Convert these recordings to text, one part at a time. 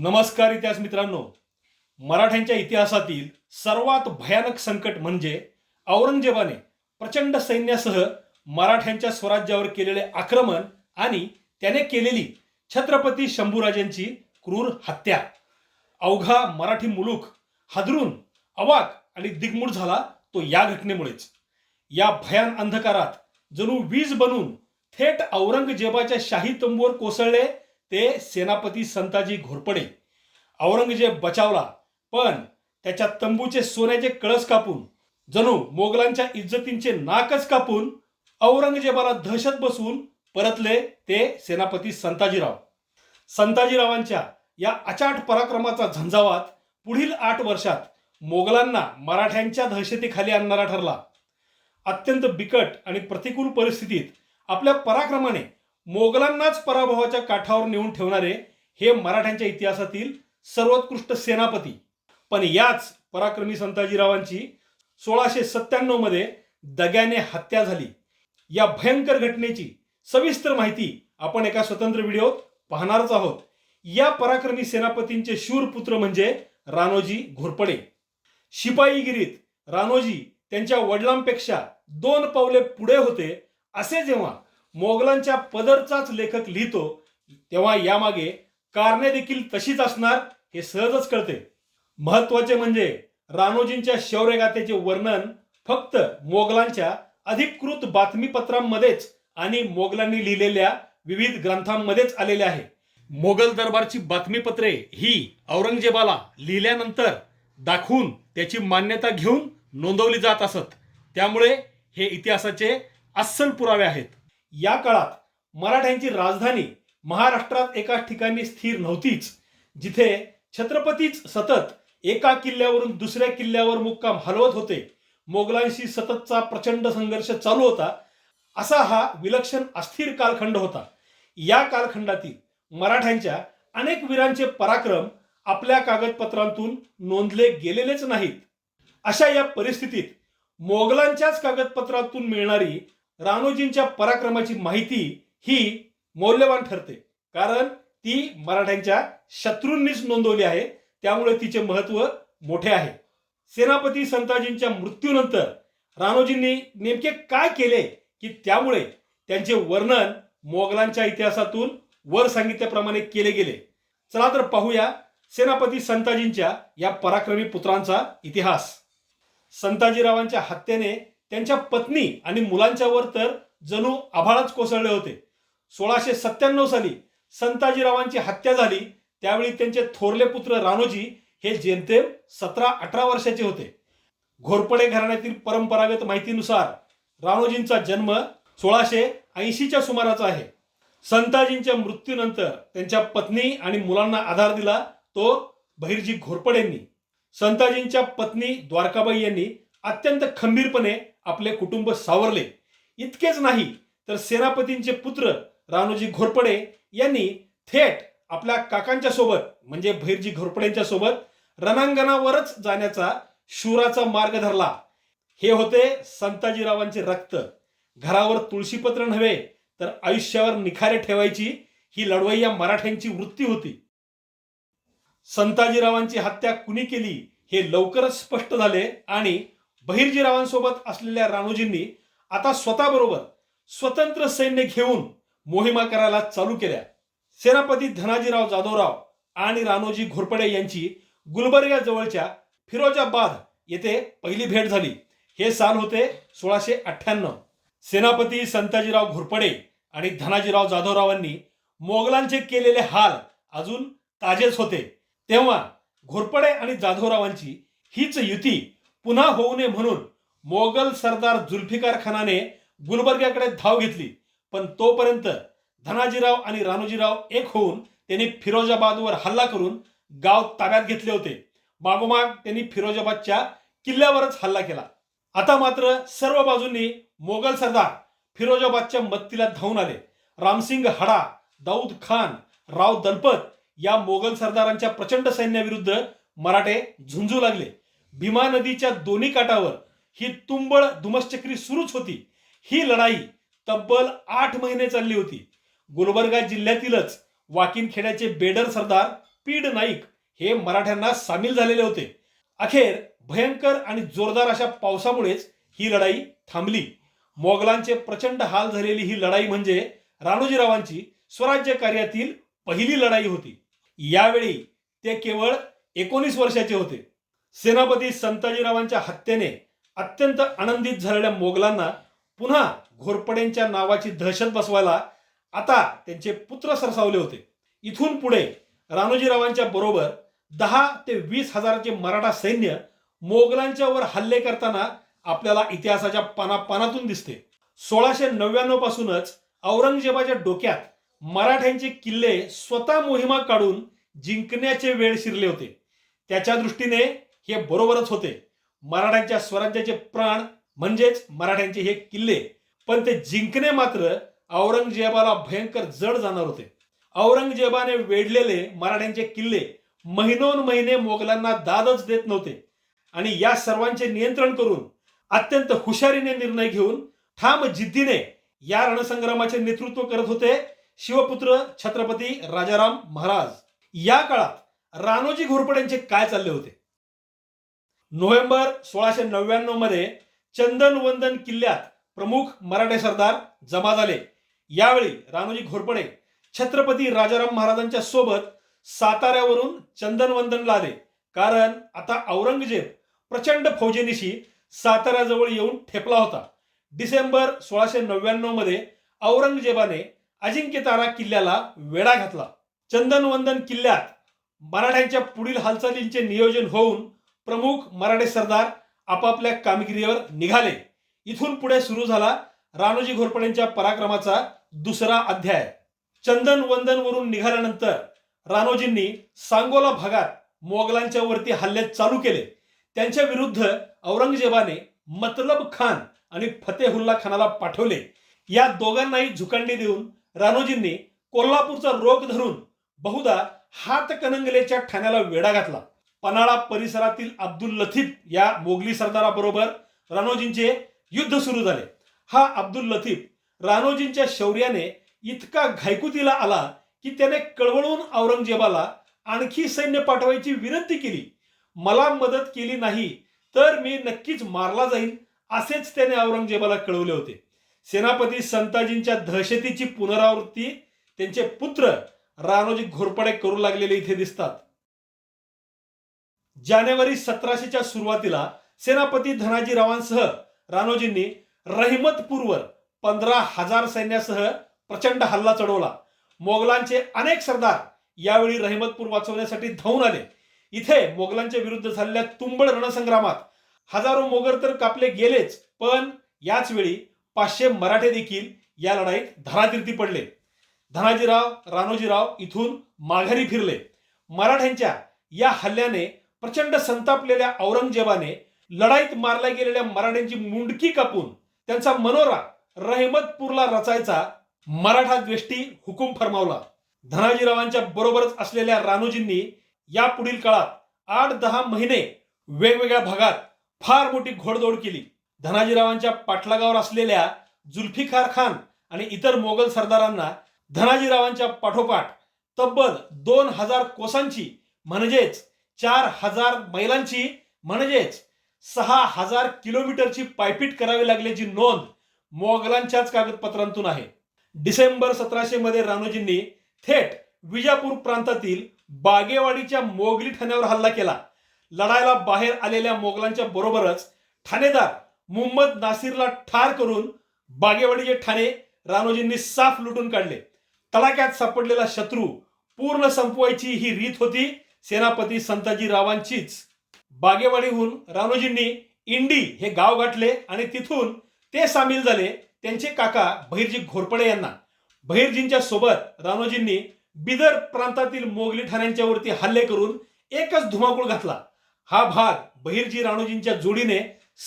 नमस्कार इतिहास मित्रांनो. मराठ्यांच्या इतिहासातील सर्वात भयानक संकट म्हणजे औरंगजेबाने प्रचंड सैन्यासह मराठ्यांच्या स्वराज्यावर केलेले आक्रमण आणि त्याने केलेली छत्रपती शंभूराजांची क्रूर हत्या. अवघा मराठी मुलूक हादरून अवाक आणि दिग्मूढ झाला तो या घटनेमुळेच. या भयान अंधकारात जणू वीज बनून थेट औरंगजेबाच्या शाही तंबूवर कोसळले ते सेनापती संताजी घोरपडे. औरंगजेब बचावला पण त्याच्या तंबूचे सोन्याचे कळस कापून जणू मोगलांच्या इज्जतींचे नाकच कापून औरंगजेबाला दहशत बसवून परतले ते सेनापती संताजीराव. संताजीरावांच्या या अचाट पराक्रमाचा झंझावात पुढील आठ वर्षात मोगलांना मराठ्यांच्या दहशतीखाली आणणारा ठरला. अत्यंत बिकट आणि प्रतिकूल परिस्थितीत आपल्या पराक्रमाने मोगलांनाच पराभवाच्या काठावर नेऊन ठेवणारे हे मराठ्यांच्या इतिहासातील सर्वोत्कृष्ट सेनापती. पण याच पराक्रमी संताजीरावांची सोळाशे सत्त्याण्णवमध्ये दग्याने हत्या झाली. या भयंकर घटनेची सविस्तर माहिती आपण एका स्वतंत्र व्हिडिओत पाहणारच आहोत. या पराक्रमी सेनापतींचे शूर पुत्र म्हणजे रानोजी घोरपडे. शिपाईगिरीत रानोजी त्यांच्या वडिलांपेक्षा दोन पावले पुढे होते असे जेव्हा मोगलांच्या पदरचाच लेखक लिहितो तेव्हा यामागे कारणे देखील तशीच असणार हे सहजच कळते. महत्त्वाचे म्हणजे रानोजींच्या शौर्यगाथेचे वर्णन फक्त मोगलांच्या अधिकृत बातमीपत्रांमध्येच आणि मोगलांनी लिहिलेल्या विविध ग्रंथांमध्येच आलेले आहे. मोगल दरबारची बातमीपत्रे ही औरंगजेबाला लिहिल्यानंतर दाखवून त्याची मान्यता घेऊन नोंदवली जात असत. त्यामुळे हे इतिहासाचे अस्सल पुरावे आहेत. या काळात मराठ्यांची राजधानी महाराष्ट्रात एका ठिकाणी स्थिर नव्हतीच. जिथे छत्रपतीच सतत एका किल्ल्यावरून दुसऱ्या किल्ल्यावर मुक्काम हलवत होते मोगलांशी सततचा प्रचंड संघर्ष चालू होता असा हा विलक्षण अस्थिर कालखंड होता. या कालखंडातील मराठ्यांच्या अनेक वीरांचे पराक्रम आपल्या कागदपत्रांतून नोंदले गेलेलेच नाहीत. अशा या परिस्थितीत मोगलांच्याच कागदपत्रातून मिळणारी रानोजींच्या पराक्रमाची माहिती ही मौल्यवान ठरते. कारण ती मराठ्यांच्या शत्रूंनीच नोंदवली आहे. त्यामुळे तिचे महत्त्व मोठे आहे. सेनापती संताजींच्या मृत्यूनंतर रानोजींनी नेमके काय केले की त्यामुळे त्यांचे वर्णन मोगलांच्या इतिहासातून वर सांगितल्याप्रमाणे केले गेले. चला तर पाहूया सेनापती संताजींच्या या पराक्रमी पुत्रांचा इतिहास. संताजीरावांच्या हत्येने त्यांच्या पत्नी आणि मुलांच्यावर तर जणू आभाळच कोसळले होते. सोळाशे सत्त्याण्णव साली संताजीरावांची हत्या झाली त्यावेळी त्यांचे थोरले पुत्र रानोजी हे जेमतेम सतरा अठरा वर्षाचे होते. घोरपडे घराण्यातील परंपरागत माहितीनुसार रानोजींचा जन्म सोळाशे ऐंशीच्या सुमाराचा आहे. संताजींच्या मृत्यूनंतर त्यांच्या पत्नी आणि मुलांना आधार दिला तो बहिर्जी घोरपडेंनी. संताजींच्या पत्नी द्वारकाबाई यांनी अत्यंत खंबीरपणे आपले कुटुंब सावरले. इतकेच नाही तर सेनापतींचे पुत्र रानोजी घोरपडे यांनी थेट आपल्या काकांच्या सोबत म्हणजे भैरजी घोरपडेंच्या सोबत रणांगणावरच जाण्याचा शूराचा मार्ग धरला. हे होते संताजीरावांचे रक्त. घरावर तुळशीपत्र नव्हे तर आयुष्यावर निखारे ठेवायची ही लढवय्या मराठ्यांची वृत्ती होती. संताजीरावांची हत्या कुणी केली हे लवकरच स्पष्ट झाले आणि बहिर्जीरावांसोबत असलेल्या राणोजींनी आता स्वतःबरोबर स्वतंत्र सैन्य घेऊन मोहिमा करायला चालू केल्या. सेनापती धनाजीराव जाधवराव आणि रानोजी घोरपडे यांची गुलबर्गा जवळच्या फिरोजाबाद येथे पहिली भेट झाली. हे साल होते सोळाशे अठ्ठ्याण्णव. सेनापती संताजीराव घोरपडे आणि धनाजीराव जाधवरावांनी मोगलांचे केलेले हाल अजून ताजेच होते. तेव्हा घोरपडे आणि जाधवरावांची हीच युती पुन्हा होऊ नये म्हणून मोगल सरदार जुल्फिकार खानाने गुलबर्ग्याकडे धाव घेतली. पण तोपर्यंत धनाजीराव आणि रानोजीराव एक होऊन त्यांनी फिरोजाबादवर हल्ला करून गाव ताब्यात घेतले होते. मागोमाग त्यांनी फिरोजाबादच्या किल्ल्यावरच हल्ला केला. आता मात्र सर्व बाजूंनी मोगल सरदार फिरोजाबादच्या मत्तीला धावून आले. रामसिंग हडा दाऊद खान राव दलपत या मोगल सरदारांच्या प्रचंड सैन्याविरुद्ध मराठे झुंजू लागले. भीमा नदीच्या दोन्ही काठावर ही तुंबळ धुमश्चक्री सुरूच होती. ही लढाई तब्बल आठ महिने चालली होती. गुलबर्गा जिल्ह्यातीलच वाकिनखेड्याचे बेडर सरदार पीड नाईक हे मराठ्यांना सामील झालेले होते. अखेर भयंकर आणि जोरदार अशा पावसामुळेच ही लढाई थांबली. मोगलांचे प्रचंड हाल झालेली ही लढाई म्हणजे राणोजीरावांची स्वराज्य कार्यातील पहिली लढाई होती. यावेळी ते केवळ एकोणीस वर्षाचे होते. सेनापती संताजीरावांच्या हत्येने अत्यंत आनंदित झालेल्या मोगलांना पुन्हा घोरपड्यांच्या नावाची दहशत बसवायला आता त्यांचे पुत्र सरसावले होते. इथून पुढे राणोजीरावांच्या बरोबर दहा ते वीस हजाराचे मराठा सैन्य मोगलांच्यावर हल्ले करताना आपल्याला इतिहासाच्या पानापानातून दिसते. सोळाशे नव्याण्णव पासूनच औरंगजेबाच्या डोक्यात मराठ्यांचे किल्ले स्वतः मोहिमा काढून जिंकण्याचे वेळ शिरले होते. त्याच्या दृष्टीने हे बरोबरच होते. मराठ्यांच्या स्वराज्याचे प्राण म्हणजेच मराठ्यांचे हे किल्ले. पण ते जिंकणे मात्र औरंगजेबाला भयंकर जड जाणार होते. औरंगजेबाने वेढलेले मराठ्यांचे किल्ले महिनोन महिने मोगलांना दादच देत नव्हते. आणि या सर्वांचे नियंत्रण करून अत्यंत हुशारीने निर्णय घेऊन ठाम जिद्दीने या रणसंग्रामाचे नेतृत्व करत होते शिवपुत्र छत्रपती राजाराम महाराज. या काळात रानोजी घोरपड्यांचे काय चालले होते? नोव्हेंबर सोळाशे नव्याण्णवमध्ये किल्ल्यात प्रमुख मराठे सरदार जमा झाले यावेळी रानोजी घोरपडे छत्रपती राजाराम महाराजांच्या सोबत साताऱ्यावरून चंदनवंदनला आले. कारण आता औरंगजेब प्रचंड फौजेनिशी साताऱ्याजवळ येऊन ठेपला होता. डिसेंबर सोळाशे नव्याण्णवमध्ये औरंगजेबाने अजिंक्यतारा किल्ल्याला वेढा घातला. चंदनवंदन किल्ल्यात मराठ्यांच्या पुढील हालचालींचे नियोजन होऊन प्रमुख मराठे सरदार आपापल्या कामगिरीवर निघाले. इथून पुढे सुरू झाला रानोजी घोरपडेंच्या पराक्रमाचा दुसरा अध्याय. चंदन वंदन वरून निघाल्यानंतर रानोजींनी सांगोला भागात मोगलांच्या वरती हल्ले चालू केले. त्यांच्या विरुद्ध औरंगजेबाने मतलब खान आणि फतेहुल्ला खानाला पाठवले. या दोघांनाही झुकांडी देऊन रानोजींनी कोल्हापूरचा रोख धरून बहुधा हातकणंगलेच्या ठाण्याला वेढा घातला. पन्हाळा परिसरातील अब्दुल लतीफ या मोगली सरदाराबरोबर राणोजींचे युद्ध सुरू झाले. हा अब्दुल लतीफ राणोजींच्या शौर्याने इतका घायकुतीला आला की त्याने कळवळून औरंगजेबाला आणखी सैन्य पाठवायची विनंती केली. मला मदत केली नाही तर मी नक्कीच मारला जाईल असेच त्याने औरंगजेबाला कळवले होते. सेनापती संताजींच्या दहशतीची पुनरावृत्ती त्यांचे पुत्र राणोजी घोरपडे करू लागलेले इथे दिसतात. जानेवारी सतराशेच्या सुरुवातीला सेनापती धनाजीरावांसह रानोजींनी रहिमतपूरवर पंधरा हजार सैन्यासह प्रचंड हल्ला चढवला. मोगलांचे अनेक सरदार यावेळी रहिमतपूर वाचवण्यासाठी धावून आले. इथे मोगलांच्या विरुद्ध झालेल्या तुंबळ रणसंग्रामात हजारो मोगर तर कापले गेलेच पण याच वेळी पाचशे मराठे देखील या लढाईत धरातीर्थी पडले. धनाजीराव रानोजीराव इथून माघारी फिरले. मराठ्यांच्या या हल्ल्याने प्रचंड संतापलेल्या औरंगजेबाने लढाईत मारल्या गेलेल्या मराठ्यांची मुंडकी कापून त्यांचा मनोरा रहिमतपूरला रचायचा मराठा द्वेष्टी हुकूम फरमावला. धनाजीरावांच्या बरोबरच असलेल्या रानोजींनी या पुढील काळात आठ दहा महिने वेगवेगळ्या भागात फार मोठी घोडदौड केली. धनाजीरावांच्या पाठलागावर असलेल्या जुल्फिकार खान आणि इतर मोगल सरदारांना धनाजीरावांच्या पाठोपाठ तब्बल दोन हजार कोसांची म्हणजेच चार हजार मैलांची म्हणजेच सहा हजार किलोमीटरची पायपीट करावी लागल्याची नोंद मोगलांच्याच कागदपत्रांतून आहे. डिसेंबर सतराशे मध्ये राणोजींनी थेट विजापूर प्रांतातील बागेवाडीच्या मोगली ठाण्यावर हल्ला केला. लढायला बाहेर आलेल्या मोगलांच्या बरोबरच ठाणेदार मुहम्मद नासिरला ठार करून बागेवाडीचे ठाणे राणोजींनी साफ लुटून काढले. तडाक्यात सापडलेला शत्रू पूर्ण संपवायची ही रीत होती. सेनापती संताजी रावांचीच बागेवाडीहून रानोजींनी इंडी हे गाव गाठले आणि तिथून ते सामील झाले त्यांचे काका बहिर्जी घोरपडे यांना. बहिर्जींच्या सोबत रानोजींनी बिदर प्रांतातील मोगली ठाण्यांच्यावरती हल्ले करून एकच धुमाकूळ घातला. हा भाग बहिर्जी राणोजींच्या जोडीने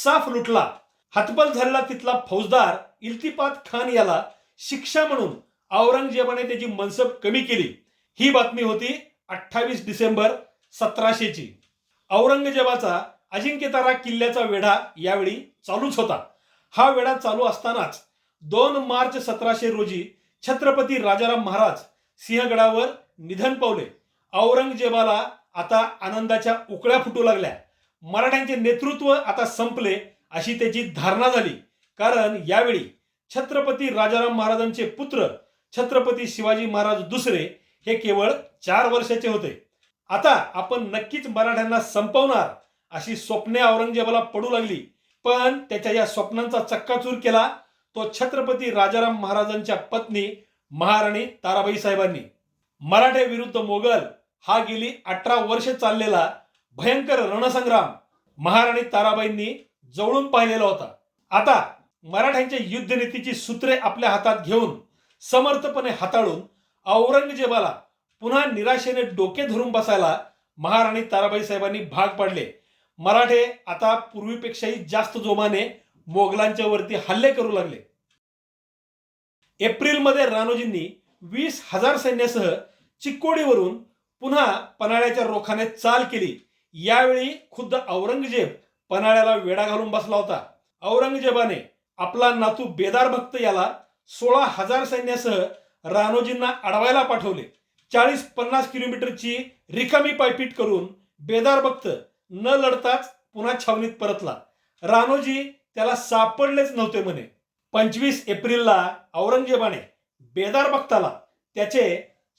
साफ लुटला. हतबल झालेला तिथला फौजदार इल्तिपात खान याला शिक्षा म्हणून औरंगजेबाने त्याची मनसब कमी केली. ही बातमी होती अठ्ठावीस डिसेंबर सतराशेची. औरंगजेबाचा अजिंक्यतारा किल्ल्याचा वेढा यावेळी चालूच होता. हा वेढा चालू असतानाच दोन मार्च सतराशे रोजी छत्रपती राजाराम महाराज सिंहगडावर निधन पावले. औरंगजेबाला आता आनंदाच्या उकळ्या फुटू लागल्या. मराठ्यांचे नेतृत्व आता संपले अशी त्याची धारणा झाली. कारण यावेळी छत्रपती राजाराम महाराजांचे पुत्र छत्रपती शिवाजी महाराज दुसरे हे केवळ चार वर्षाचे होते. आता आपण नक्कीच मराठ्यांना संपवणार अशी स्वप्ने औरंगजेबाला पडू लागली. पण त्याच्या या स्वप्नांचा चक्काचूर केला तो छत्रपती राजाराम महाराजांच्या पत्नी महाराणी ताराबाई साहेबांनी. मराठे विरुद्ध मोगल हा गेली अठरा वर्ष चाललेला भयंकर रणसंग्राम महाराणी ताराबाईंनी जवळून पाहिलेला होता. आता मराठ्यांच्या युद्धनीतीची सूत्रे आपल्या हातात घेऊन समर्थपणे हाताळून औरंगजेबाला पुन्हा निराशेने डोके धरून बसायला महाराणी ताराबाई साहेबांनी भाग पाडले. मराठे आता पूर्वीपेक्षाही जास्त जोमाने मोगलांच्या वरती हल्ले करू लागले. एप्रिलमध्ये रानोजींनी वीस हजार सैन्यासह चिक्कोडीवरून पुन्हा पन्हाळ्याच्या रोखाने चाल केली. यावेळी खुद्द औरंगजेब पन्हाळ्याला वेढा घालून बसला होता. औरंगजेबाने आपला नातू बेदार भक्त याला सोळा हजार सैन्यासह रानोजींना अडवायला पाठवले. चाळीस पन्नास किलोमीटरची रिकामी पायपीट करून बेदार भक्त न लढताच पुन्हा छावणीत परतला. रानोजी त्याला सापडलेच नव्हते म्हणे. पंचवीस एप्रिलला औरंगजेबाने बेदार भक्ताला त्याचे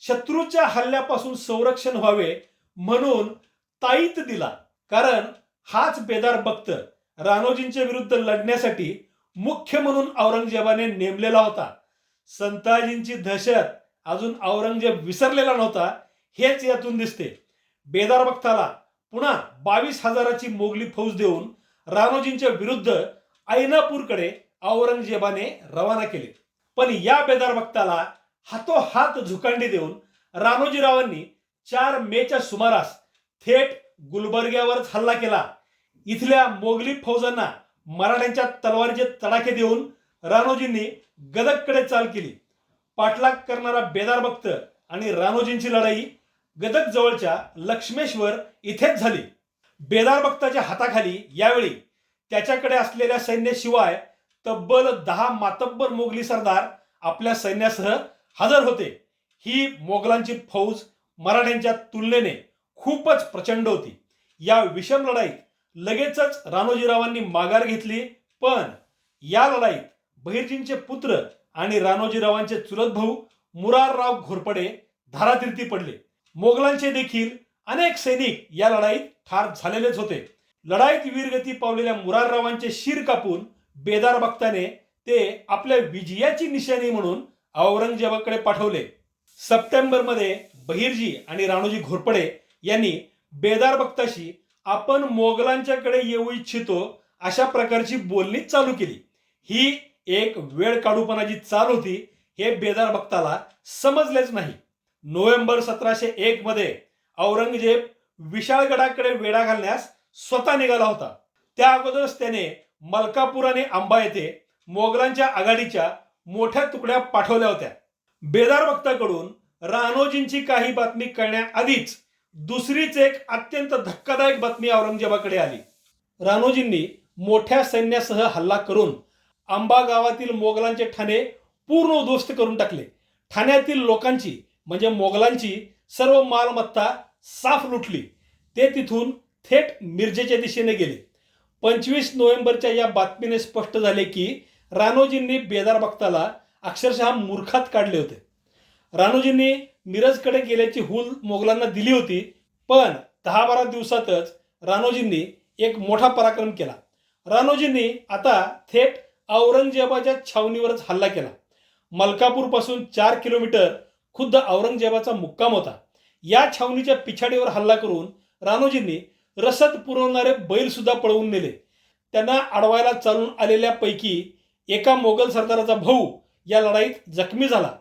शत्रूच्या हल्ल्यापासून संरक्षण व्हावे म्हणून ताईत दिला. कारण हाच बेदार भक्त रानोजींच्या विरुद्ध लढण्यासाठी मुख्य म्हणून औरंगजेबाने नेमलेला होता. संताजींची दहशत अजून औरंगजेब विसरलेला नव्हता हेच यातून दिसते. बेदार भक्ताला पुन्हा बावीस हजाराची मोगली फौज देऊन रानोजींच्या विरुद्ध ऐनापूरकडे औरंगजेबाने रवाना केले. पण या बेदार भक्ताला हातोहात झुकांडी देऊन रानोजीरावांनी चार मेच्या सुमारास थेट गुलबर्ग्यावरच हल्ला केला. इथल्या मोगली फौजांना मराठ्यांच्या तलवारीचे तडाखे देऊन राणोजींनी गदककडे चाल केली. पाठलाग करणारा बेदार भक्त आणि राणोजींची लढाई गदक जवळच्या लक्ष्मेश्वर इथेच झाली. बेदार भक्ताच्या हाताखाली यावेळी त्याच्याकडे असलेल्या सैन्याशिवाय तब्बल दहा मातब्बर मोगली सरदार आपल्या सैन्यासह हजर होते. ही मोगलांची फौज मराठ्यांच्या तुलनेने खूपच प्रचंड होती. या विषम लढाईत लगेचच राणोजीरावांनी माघार घेतली पण या लढाईत बहिर्जींचे पुत्र आणि राणोजीरावांचे चुलत भाऊ मुरारराव घोरपडे धारातीर्थी पडले. मोगलांचे देखील अनेक सैनिक या लढाईत ठार झालेलेच होते. लढाईत वीरगती पावलेल्या मुराररावांचे शिर कापून बेदार भक्ताने ते आपल्या विजयाची निशाणी म्हणून औरंगजेबाकडे पाठवले. सप्टेंबरमध्ये बहिर्जी आणि राणोजी घोरपडे यांनी बेदार भक्ताशी आपण मोगलांच्याकडे येऊ इच्छितो अशा प्रकारची बोलणी चालू केली. ही एक वेळ काढूपणाची चाल होती हे बेदार भक्ताला समजलेच नाही. नोव्हेंबर सतराशे एक मध्ये औरंगजेब विशाळगडाकडे वेढा घालण्यास स्वतः निघाला होता. त्या अगोदरच त्याने मलकापूर आणि आंबा येथे मोगलांच्या आघाडीच्या मोठ्या तुकड्या पाठवल्या होत्या. बेदार भक्ताकडून राणोजींची काही बातमी कळण्याआधीच दुसरीच एक अत्यंत धक्कादायक बातमी औरंगजेबाकडे आली. राणोजींनी मोठ्या सैन्यासह हल्ला करून आंबा गावातील मोगलांचे ठाणे पूर्ण उद्ध्वस्त करून टाकले. ठाण्यातील लोकांची म्हणजे मोगलांची सर्व मालमत्ता साफ लुटली. ते तिथून थेट मिरजेच्या दिशेने गेले. पंचवीस नोव्हेंबरच्या या बातमीने स्पष्ट झाले की राणोजींनी बेदार भक्ताला अक्षरशः मूर्खात काढले होते. राणोजींनी मिरजकडे गेल्याची हूल मोगलांना दिली होती पण दहा बारा दिवसातच राणोजींनी एक मोठा पराक्रम केला. राणोजींनी आता थेट औरंगजेबाच्या छावणीवरच हल्ला केला. मलकापूरपासून चार किलोमीटर खुद्द औरंगजेबाचा मुक्काम होता. या छावणीच्या पिछाडीवर हल्ला करून रानोजींनी रसद पुरवणारे बैलसुद्धा पळवून नेले. त्यांना अडवायला चालून आलेल्यापैकी एका मोगल सरदाराचा भाऊ या लढाईत जखमी झाला.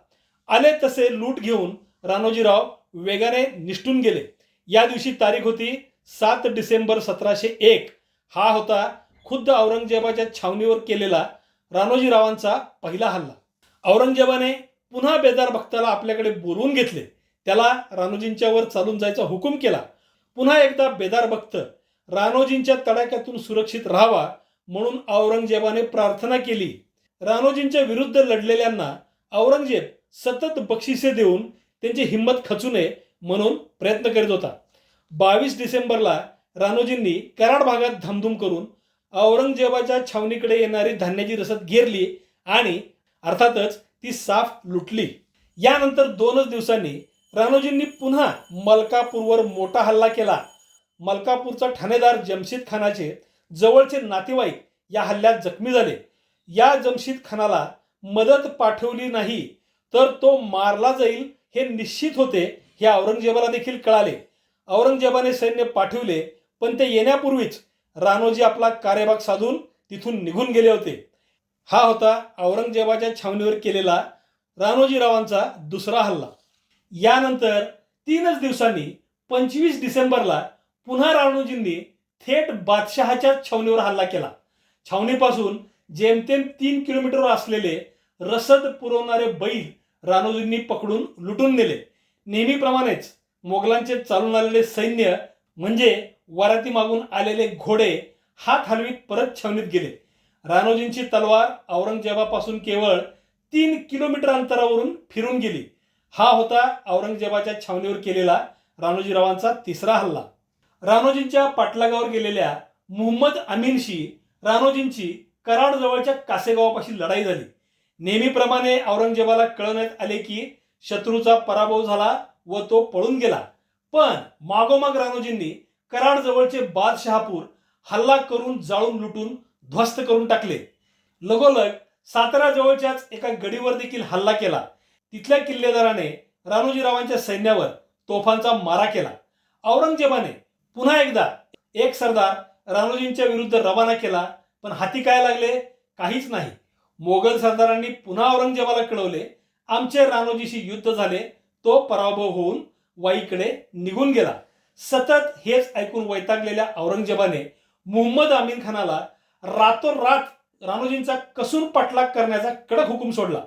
आले तसे लूट घेऊन रानोजीराव वेगाने निष्ठून गेले. या दिवशी तारीख होती सात डिसेंबर सतराशे एक. हा होता खुद्द औरंगजेबाच्या छावणीवर केलेला रानोजीरावांचा पहिला हल्ला. औरंगजेबाने पुन्हा बेदार भक्ताला आपल्याकडे बोलवून घेतले. त्याला रानोजींच्यावर चालून जायचा हुकूम केला. पुन्हा एकदा बेदार भक्त रानोजींच्या तडाख्यातून सुरक्षित राहावा म्हणून औरंगजेबाने प्रार्थना केली. रानोजींच्या विरुद्ध लढलेल्यांना औरंगजेब सतत बक्षिसे देऊन त्यांची हिंमत खचू नये म्हणून प्रयत्न करीत होता. बावीस डिसेंबरला रानोजींनी कराड भागात धामधूम करून औरंगजेबाच्या छावणीकडे येणारी धान्याची रसद घेरली आणि अर्थातच ती साफ लुटली. यानंतर दोनच दिवसांनी रानोजींनी पुन्हा मलकापूरवर मोठा हल्ला केला. मलकापूरचा ठाणेदार जमशीद खानाचे जवळचे नातेवाईक या हल्ल्यात जखमी झाले. या जमशीद खानाला मदत पाठवली नाही तर तो मारला जाईल हे निश्चित होते हे औरंगजेबाला देखील कळाले. औरंगजेबाने सैन्य पाठवले पण ते येण्यापूर्वीच रानोजी आपला कार्यभाग साधून तिथून निघून गेले होते. हा होता औरंगजेबाच्या छावणीवर केलेला रानोजीरावांचा दुसरा हल्ला. यानंतर तीनच दिवसांनी पंचवीस डिसेंबरला पुन्हा राणोजींनी थेट बादशहाच्या छावणीवर हल्ला केला. छावणीपासून जेमतेम तीन किलोमीटरवर असलेले रसद पुरवणारे बैल राणोजींनी पकडून लुटून नेले. नेहमीप्रमाणेच मोगलांचे चालून आलेले सैन्य म्हणजे वराती मागून आलेले घोडे हात हलवीत परत छावणीत गेले. रानोजींची तलवार औरंगजेबापासून केवळ तीन किलोमीटर अंतरावरून फिरून गेली. हा होता औरंगजेबाच्या छावणीवर केलेला राणोजीरावांचा तिसरा हल्ला. राणोजींच्या पाटलागावर गेलेल्या मुहम्मद अमीनशी राणोजींची कराड जवळच्या कासेगावापाशी लढाई झाली. नेहमीप्रमाणे औरंगजेबाला कळवण्यात आले की शत्रूचा पराभव झाला व तो पळून गेला. पण मागोमाग राणोजींनी कराड जवळचे बादशहापूर हल्ला करून जाळून लुटून ध्वस्त करून टाकले. लगोलग सातारा जवळच्याच एका गडीवर देखील हल्ला केला. तिथल्या किल्लेदाराने राणोजीरावांच्या सैन्यावर तोफांचा मारा केला. औरंगजेबाने पुन्हा एकदा एक सरदार राणोजींच्या विरुद्ध रवाना केला पण हाती काय लागले? काहीच नाही. मोगल सरदारांनी पुन्हा औरंगजेबाला कळवले. आमचे राणोजीशी युद्ध झाले. तो पराभव होऊन वाईकडे निघून गेला. सतत हेच ऐकून वैतागलेल्या औरंगजेबाने मुहम्मद अमीन खानाला रातोरात रानोजींचा कसून पाठलाग करण्याचा कडक हुकूम सोडला.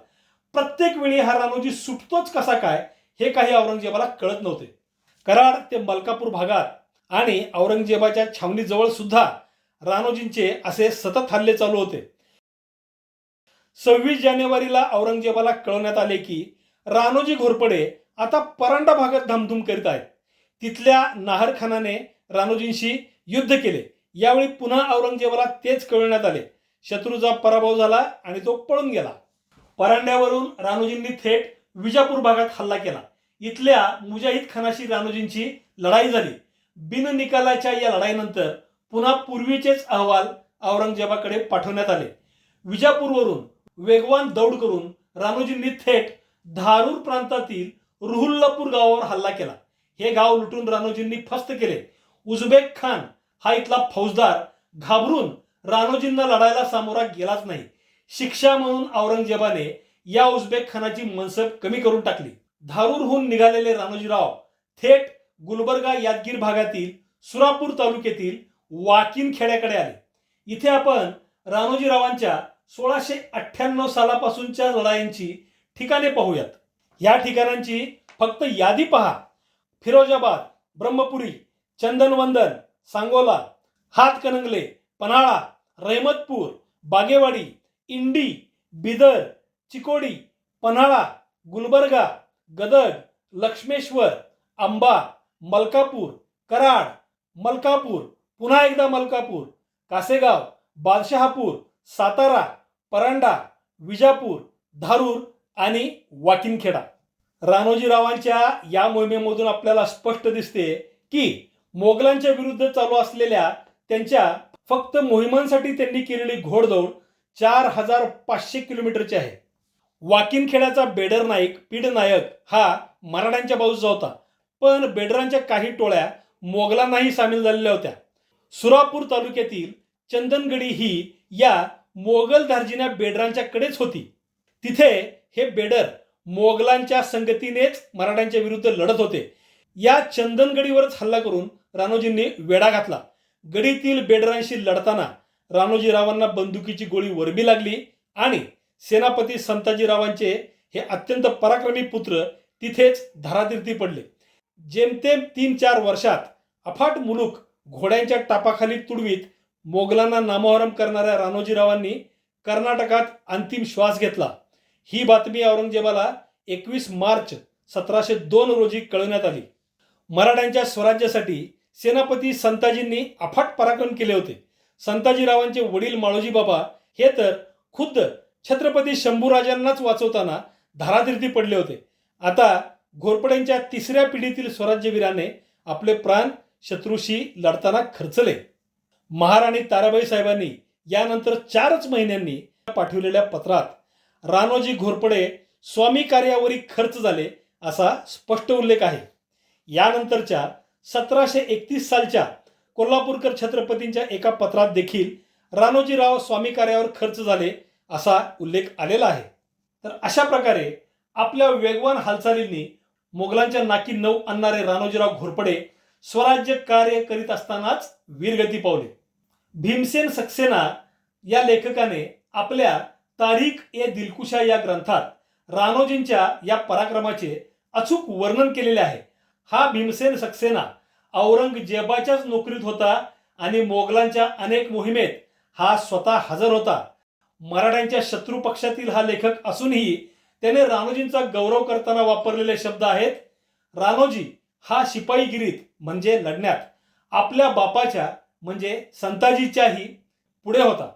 प्रत्येक वेळी हा रानोजी सुटतोच कसा काय हे काही औरंगजेबाला कळत नव्हते. कराड ते मलकापूर भागात आणि औरंगजेबाच्या छावणीजवळ सुद्धा रानोजींचे असे सतत हल्ले चालू होते. सव्वीस जानेवारीला औरंगजेबाला कळवण्यात आले की रानोजी घोरपडे आता परांडा भागात धामधूम करीत आहेत. तिथल्या नाहरखानाने रानोजींशी युद्ध केले. यावेळी पुन्हा औरंगजेबाला तेच कळवण्यात आले. शत्रूचा पराभव झाला आणि तो पळून गेला. परांड्यावरून रानोजींनी थेट विजापूर भागात हल्ला केला. इथल्या मुजाहिद खानाशी रानोजींची लढाई झाली. बिननिकालाच्या या लढाईनंतर पुन्हा पूर्वीचेच अहवाल औरंगजेबाकडे पाठवण्यात आले. विजापूरवरून वेगवान दौड करून रानोजींनी थेट धारूर प्रांतातील रुहुल्लापूर गावावर हल्ला केला. हे गाव लुटून रानोजींनी फस्त केले. उझबेक खान हा इथला फौजदार. घाबरून रानोजींना लढायला सामोरा गेलाच नाही. शिक्षा म्हणून औरंगजेबाने या उझबेक खानाची मनसब कमी करून टाकली. धारूरहून निघालेले रानोजीराव थेट गुलबर्गा यादगीर भागातील सुरापूर तालुक्यातील वाकिन खेड्याकडे आले. इथे आपण रानोजीरावांच्या सोळाशे अठ्ठ्याण्णव सालापासूनच्या लढाईंची ठिकाणे पाहूयात. या ठिकाणांची फक्त यादी पहा. फिरोजाबाद ब्रह्मपुरी चंदनवंदन सांगोला हातकणंगले पन्हाळा रहमतपूर बागेवाडी इंडी बिदर चिकोडी पन्हाळा गुलबर्गा गदग लक्ष्मेश्वर आंबा मलकापूर कराड मलकापूर पुन्हा एकदा मलकापूर कासेगाव बादशहापूर सातारा परांडा विजापूर धारूर आणि वाकिनखेडा. राणोजीरावांच्या या मोहिमेमधून आपल्याला स्पष्ट दिसते की मोगलांच्या विरुद्ध चालू असलेल्या त्यांच्या फक्त मोहिमांसाठी त्यांनी केलेली घोडदौड चार हजार पाचशे किलोमीटरची आहे. वाकिनखेड्याचा बेडर नाईक पीड नायक हा मराठ्यांच्या बाजूचा होता. पण बेडरांच्या काही टोळ्या मोगलांनाही सामील झालेल्या होत्या. सुरापूर तालुक्यातील चंदनगडी ही या मोगल दार्जिन्या बेडरांच्याकडेच होती. तिथे हे बेडर मोगलांच्या संगतीनेच मराठ्यांच्या विरुद्ध लढत होते. या चंदनगडीवरच हल्ला करून राणोजींनी वेढा घातला. गडीतील बेडरांशी लढताना राणोजीरावांना बंदुकीची गोळी वरबी लागली आणि सेनापती संताजीरावांचे हे अत्यंत पराक्रमी पुत्र तिथेच धारातीर्थी पडले. जेमतेम तीन चार वर्षात अफाट मुलूक घोड्यांच्या टापाखाली तुडवीत मोगलांना नामोहरम करणाऱ्या राणोजीरावांनी कर्नाटकात अंतिम श्वास घेतला. ही बातमी औरंगजेबाला एकवीस मार्च सतराशे दोन रोजी कळवण्यात आली. मराठ्यांच्या स्वराज्यासाठी सेनापती संताजींनी अफाट पराक्रम केले होते. संताजीरावांचे वडील माळोजी बाबा हे तर खुद्द छत्रपती शंभूराजांनाच वाचवताना धारातीर्थी पडले होते. आता घोरपड्यांच्या तिसऱ्या पिढीतील स्वराज्यवीराने आपले प्राण शत्रूशी लढताना खर्चले. महाराणी ताराबाई साहेबांनी यानंतर चारच महिन्यांनी पाठवलेल्या पत्रात रानोजी घोरपडे स्वामी कार्यावरी खर्च झाले असा स्पष्ट उल्लेख आहे. यानंतरच्या सतराशे एकतीस सालच्या कोल्हापूरकर छत्रपतींच्या एका पत्रात देखील रानोजीराव स्वामी कार्यावर खर्च झाले असा उल्लेख आलेला आहे. तर अशा प्रकारे आपल्या वेगवान हालचालींनी मोगलांच्या नाकी नऊ आणणारे रानोजीराव घोरपडे स्वराज्य कार्य करीत असतानाच वीरगती पावले. भीमसेन सक्सेना या लेखकाने आपल्या तारीख ए दिलकुशा या ग्रंथात रानोजींच्या या पराक्रमाचे अचूक वर्णन केलेले आहे. हा भीमसेन सक्सेना औरंगजेबाच्याच नोकरीत होता आणि मोगलांच्या अनेक मोहिमेत हा स्वतः हजर होता. मराठ्यांच्या शत्रू पक्षातील हा लेखक असूनही त्याने रानोजींचा गौरव करताना वापरलेले शब्द आहेत रानोजी हा शिपाईगिरीत म्हणजे लढण्यात आपल्या बापाच्या म्हणजे संताजीच्याही पुढे होता.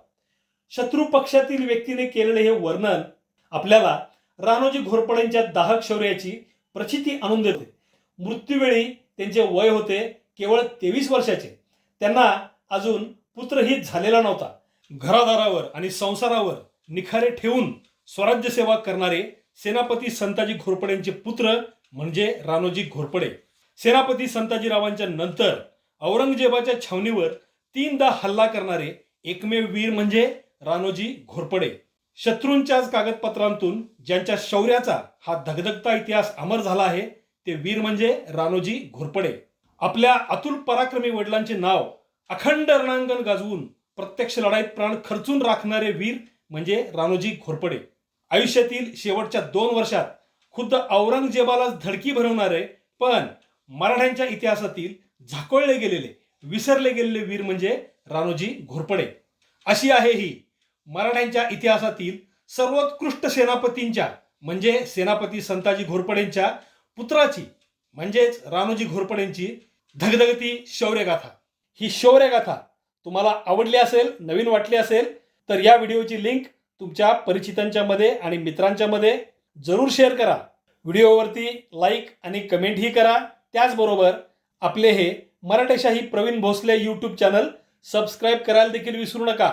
शत्रू पक्षातील व्यक्तीने केलेले हे वर्णन आपल्याला रानोजी घोरपडेंच्या दाहक शौर्याची प्रचिती आणून देते. मृत्यूवेळी त्यांचे वय होते केवळ तेवीस वर्षाचे. त्यांना अजून पुत्रहित झालेला नव्हता. घरादारावर आणि संसारावर निखारे ठेवून स्वराज्य सेवा करणारे सेनापती संताजी घोरपडेंचे पुत्र म्हणजे रानोजी घोरपडे. सेनापती संताजीरावांच्या नंतर औरंगजेबाच्या छावणीवर तीनदा हल्ला करणारे एकमेव वीर म्हणजे रानोजी घोरपडे. शत्रूंच्याच कागदपत्रांतून ज्यांच्या शौर्याचा हा धगधगता इतिहास अमर झाला आहे ते वीर म्हणजे रानोजी घोरपडे. आपल्या अतुल पराक्रमी वडिलांचे नाव अखंड रणांगण गाजवून प्रत्यक्ष लढाईत प्राण खर्चून राखणारे वीर म्हणजे रानोजी घोरपडे. आयुष्यातील शेवटच्या दोन वर्षात खुद्द औरंगजेबालाच धडकी भरवणारे पण मराठ्यांच्या इतिहासातील झाकोळले गेलेले विसरले गेलेले वीर म्हणजे रानोजी घोरपडे. अशी आहे ही मराठ्यांच्या इतिहासातील सर्वोत्कृष्ट सेनापतींच्या म्हणजे सेनापती संताजी घोरपडेंच्या पुत्राची म्हणजेच रानोजी घोरपडेंची धगधगती शौर्यगाथा. ही शौर्यगाथा तुम्हाला आवडली असेल नवीन वाटली असेल तर या व्हिडिओची लिंक तुमच्या परिचितांच्या मध्ये आणि मित्रांच्या मध्ये जरूर शेअर करा. व्हिडिओवरती लाईक आणि कमेंटही करा. त्याचबरोबर आपले हे Maratheshahi Pravin Bhosale YouTube channel subscribe करायला देखील विसरू नका.